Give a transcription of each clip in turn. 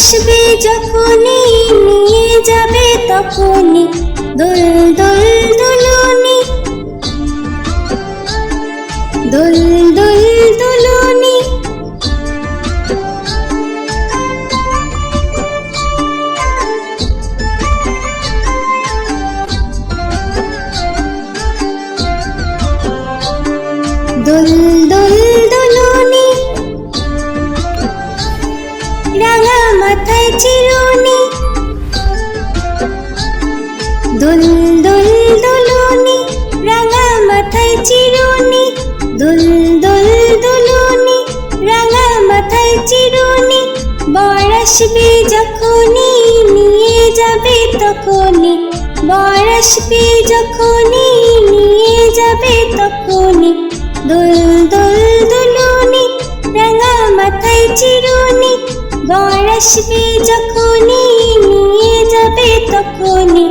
আসবে যখনই নিয়ে যাবে তখনই। দোল দোল দুলুনি। দোল দুল দুল দুল দুলুনি, রাঙা মাথায় চিরুনি। দুল দুল দুলুনি, রাঙা মাথায় চিরুনি। বর আসবে যখনই, নিয়ে যাবে তখনই। বর আসবে যখনই, নিয়ে যাবে তখনই। দুল দুল দুলুনি, রাঙা মাথায় চিরুনি। বর আসবে যখনই, নিয়ে যাবে তখনই।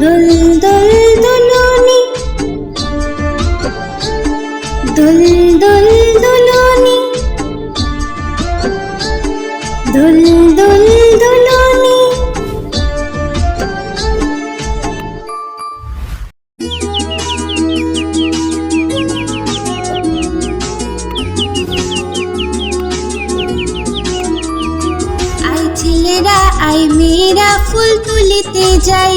দুল দুল দুলুনি দুল দুল দুলুনি দুল দুল দুলুনি আই ছেলেরা, আই মেয়েরা, ফুল তুলিতে যাই।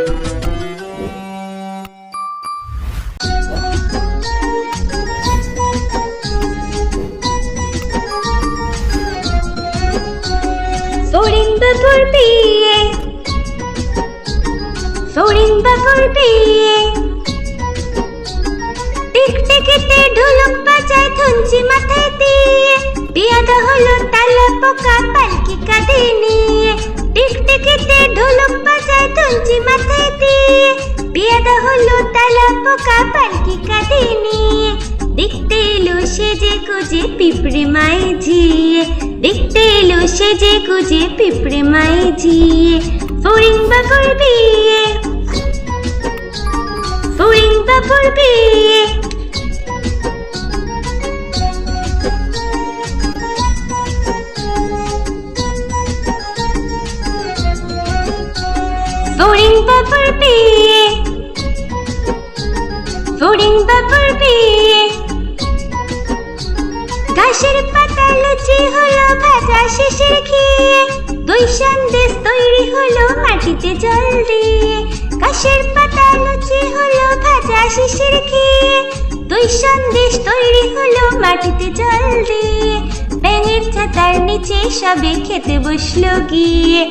ফড়িং বাবুর বিয়ে টিকটিকিতে ঢোলক বাজায় ধুনচি মাথায় দিয়ে। বিয়াটা হলো তালা পোকা পালকি কাঁধে নিয়ে। টিকটিকিতে ঢোলক বাজায় ধুনচি মাথায় দিয়ে। বিয়াটা হলো তালা পোকা পালকি কাঁধে নিয়ে। দেখতে এলো সে যে কুজে পিঁপড়ে মাই ঝিয়ে। দেখতে এলো সে যে কুজে পিঁপড়ে মাই ঝিয়ে। ফড়িং বা বিয়ে ফড়িং বা বিয়ে হলো শেষের খেয়ে দুই সন্দেশ তৈরি হলো মাটিতে জল দিয়ে। ঘাসের পাতা লুচি হলো ভাজা শেষের খেয়ে দুই সন্দেশ তৈরি হলো মাটিতে জল দিয়ে। ব্যাঙের ছাতার নিচে সবে খেতে বসল গিয়ে।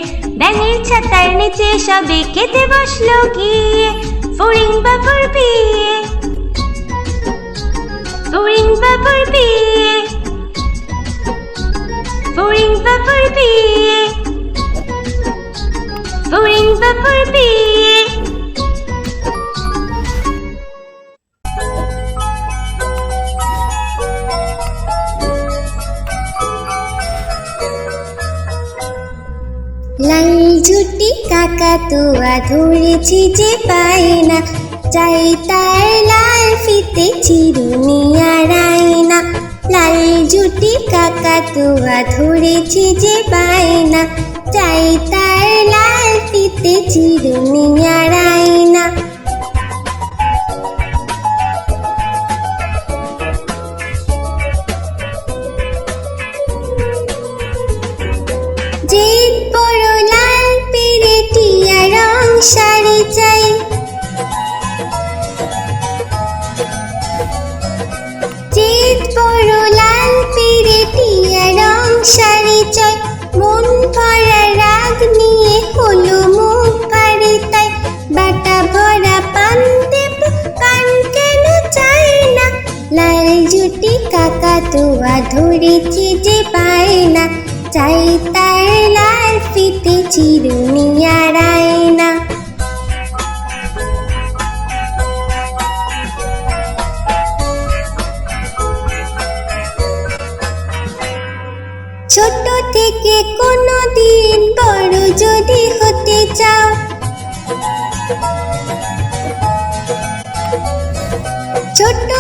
ব্যাঙের ছাতার নিচে সবে খেতে বসল গিয়ে। ফড়িং বাবুর বিয়ে ফড়িং বাবুর বিয়ে বিয়ে ফড়িং বাবুর বিয়ে লাল ঝুটি কাকা তোয়া ধরেছি যে পায় না চাই তার লাল ফিতে চিরুনি আড়াইনা লাল ঝুটি কাকা তোয়া ধরেছি যে বায়না চাই তার লাল ফিতে চিরুনি আড়াইনা যে তোয়া ধরেছি পায় না, চাই তার লাল ফিতে চিরুনি আড়ায় না ছোট থেকে কোনো দিন বড় যদি হতে চাও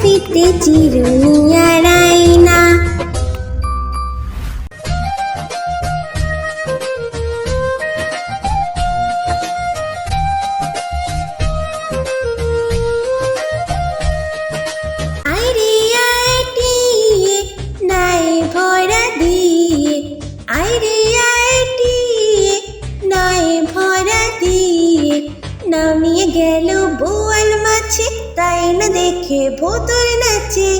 ফিতে চিরুনি আড়ায় দেখে ভোতর নাচে।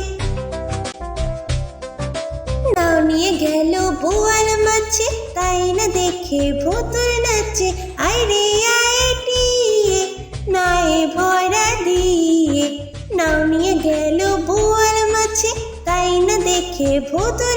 নামিয়ে গেল বোয়াল মাছে তাই না দেখে ভোতর নাচে। আইরে আইটিয়ে নাই ভরা দিয়ে। নিয়ে গেল বোয়াল মাছে তাই না দেখে ভোতর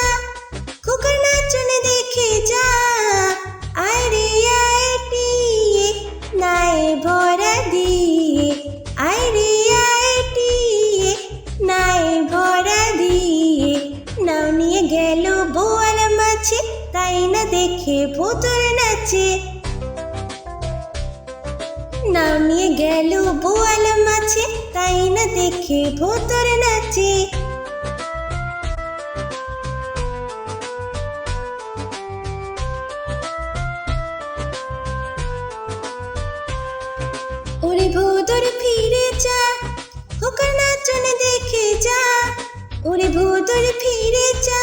মাছে তাই না দেখে ভোতর নাচে। ওরে ভোদর ফিরে যা, খোকার নাচন দেখে যা। ওরে ভোদর ফিরে যা,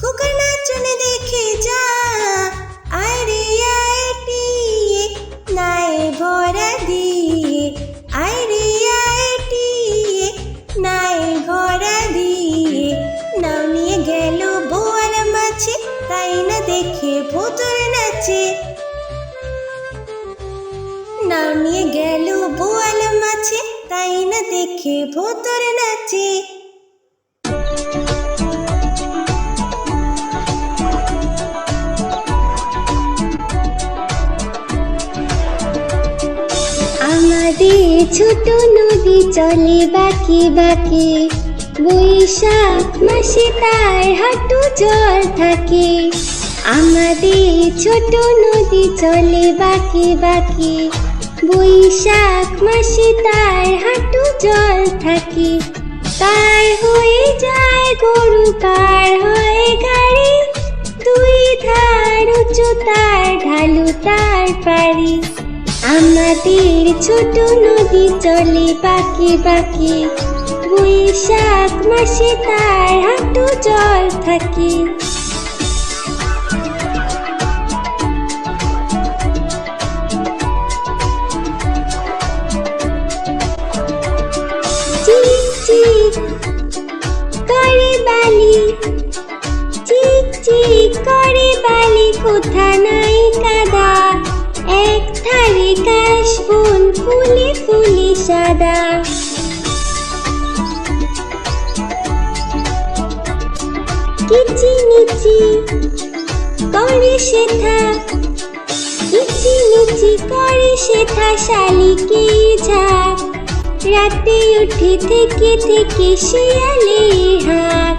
খোকার নাচন দেখে যা। নিয়ে গেল বোয়াল মাছে, তাই না দেখে ভোতর নাচে। আমাদের ছোট নদী চলে বাকি বাকি, বৈশাখ মাসে তার হাঁটু জল থাকে। আমাদের ছোট নদী চলে বাকি বাকি বৈশাখ মাসে তার হাঁটু জল থাকে। তার হয়ে যায় গরু পার হয় গাড়ি। দুই ধার উঁচু, তার ঢালু, তার পারি আমাদের ছোট নদী চলে বাকি বাকি। বৈশাখ মাসে তার হাঁটু জল থাকে। কোথা নাই কাদা। এক ধারে কাশ বন ফুলে ফুলে সাদা। কিচি মিচি করে শেথা কিচি মিচি করে শেথা শালিকে ঝাঁক রাতে উঠে থেকে থেকে শিয়ালে হাঁক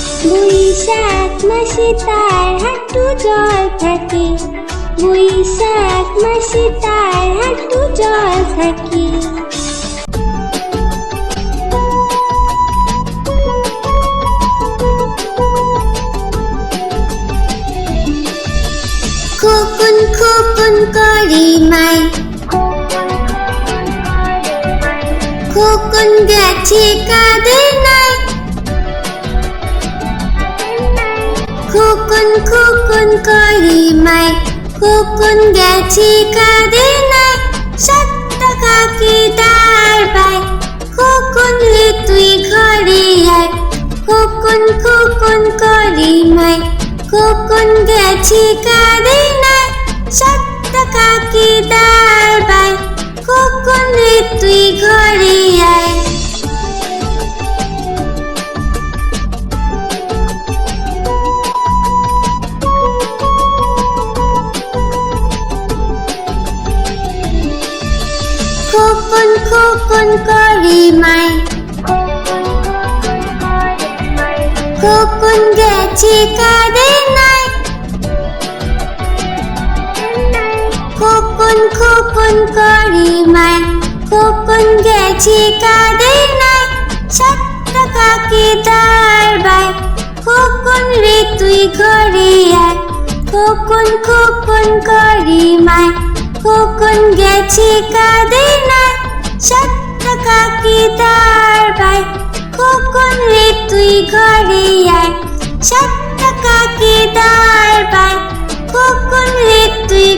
বৈশাখ মাসে তার হাঁটু জল থাকে। বৈশাখ মাসে তার হাঁটু জল থাকে। খোকন খোকন করি মাই। খোকন গেছে কাদের খোকন খোকন করি মাই। খোকন গেছে কাদের নাই সাত টাকা কি দার বাই খোকন রে, তুই ঘরে আয়। খোকন খোকন করি মাই। খোকন গেছে কাদের নাই সাত টাকা কি দার বাই খোকন রে, তুই ঘরে আয়। করি মাই খোকন গেছে কাদের নাই খোকন খোকন করি মাই খোকন গেছে কাদের নাই সাত টাকা কি বাই খোকন রে তুই ঘরে আয় খোকন খোকন করি মাই খোকন গেছে কাদের নাই সাত টাকা তার ভাই খোকন রে তুই ঘরে আয়? সাত কাকি তার ভাই খোকন রে তুই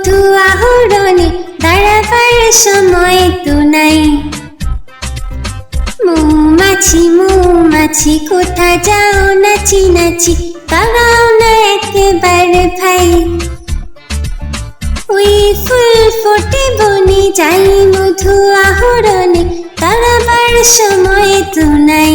মধু আহরণে দাঁড়াবার সময় তো নাই। মৌমাছি মৌমাছি, কোথা যাও নাচি নাচি দাঁড়াও না একবার ভাই। ওই ফুল ফোটে বনে যাই মধু আহরণে দাঁড়াবার সময় তো নাই।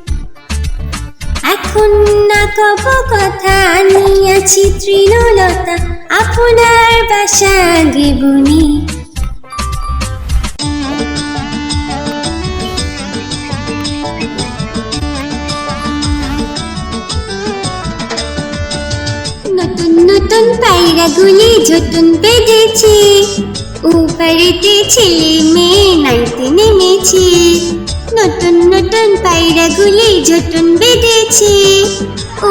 এখন না কব কথা আনিয়াছি তৃণলতা, আপনার বাসা দেবনি নতুন নতুন পায়রা গুলি ঝুটুন বেঁধেছে, উপারেতে ছেলে মেয়ে নাইতে নেমেছে। নতুন নতুন পায়রা গুলি ঝুটুন বেঁধেছে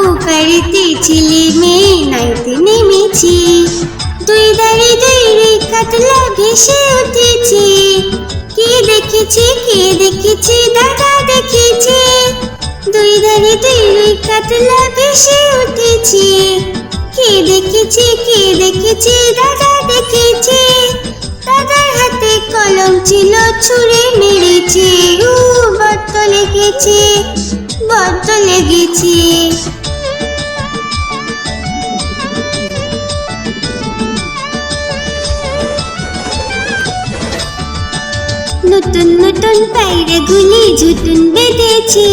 উপারেতে ছেলে মেয়ে নাইতে নেমেছে। দুই দাঁড়ি দুই রে কাতলা ভেসে উঠেছে। কে দেখেছে কে দেখেছে, দাদা দেখেছে। দুই ধারে দুই কাতলা ভেসে উঠেছে। কে দেখেছে কে দেখেছে, দাদা দেখেছে। দাদার হাতে কলম ছিল, ছুঁড়ে মেরেছে উ বড্ড লেগেছে বড্ড লেগেছে। নতুন নতুন পায়রা গুলি ঝুটুন বেঁধেছে।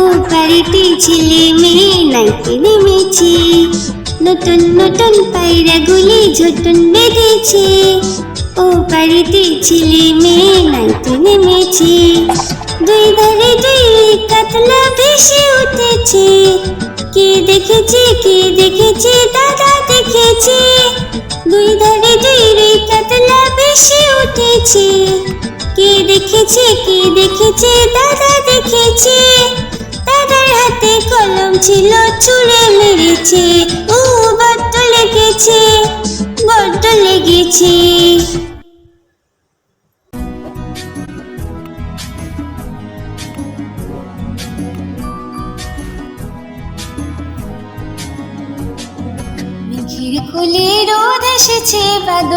ও বাড়িতে ছেলে মেয়ে নাইতে নেমেছে। নতুন নতুন পায়রা গুলি ঝুটুন বেঁধেছে। ও বাড়িতে ছেলে মেয়ে নাইতে নেমেছে। দুই ধারে দুই কাতলা ভেসে উঠেছে। কে দেখেছে কে দেখেছে, দাদা দেখেছে। দুই ধারে দুই রে কাতলা ভেসে উঠেছে। কে দেখেছে কে দেখেছে, দাদা দেখেছে। দাদার হাতে কলম ছিল ছুঁড়ে মেরেছে। ও বড্ড লেগেছে বড্ড লেগেছে।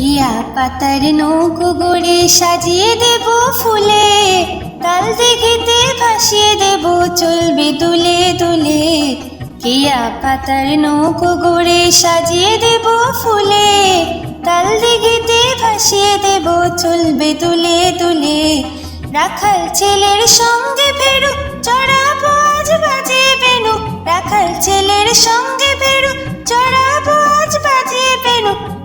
হা পাতার নৌকো গড়ে সাজিয়ে দেব ফুলে। তাল দেখিতে ভাসিয়ে দেব, চলবে দুলে দুলে। কিয়া পাতার নৌকো গড়ে সাজিয়ে দেব ফুলে। তাল দেখিতে ভাসিয়ে দেব, চলবে দুলে দুলে। রাখাল ছেলের সঙ্গে ফেরু চড়াবো আজ বাজে বেনু। রাখাল ছেলের সঙ্গে ফেরু চড়াবো আজ বাজে বেনু।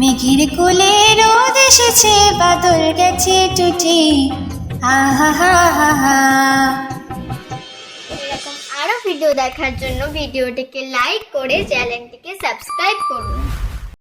মেঘের কোলে রোদ এসেছে, বাদল গেছে টুটি। হা হা হা। এরকম আরও ভিডিও দেখার জন্য ভিডিওটিকে লাইক করে চ্যানেলটিকে সাবস্ক্রাইব করুন।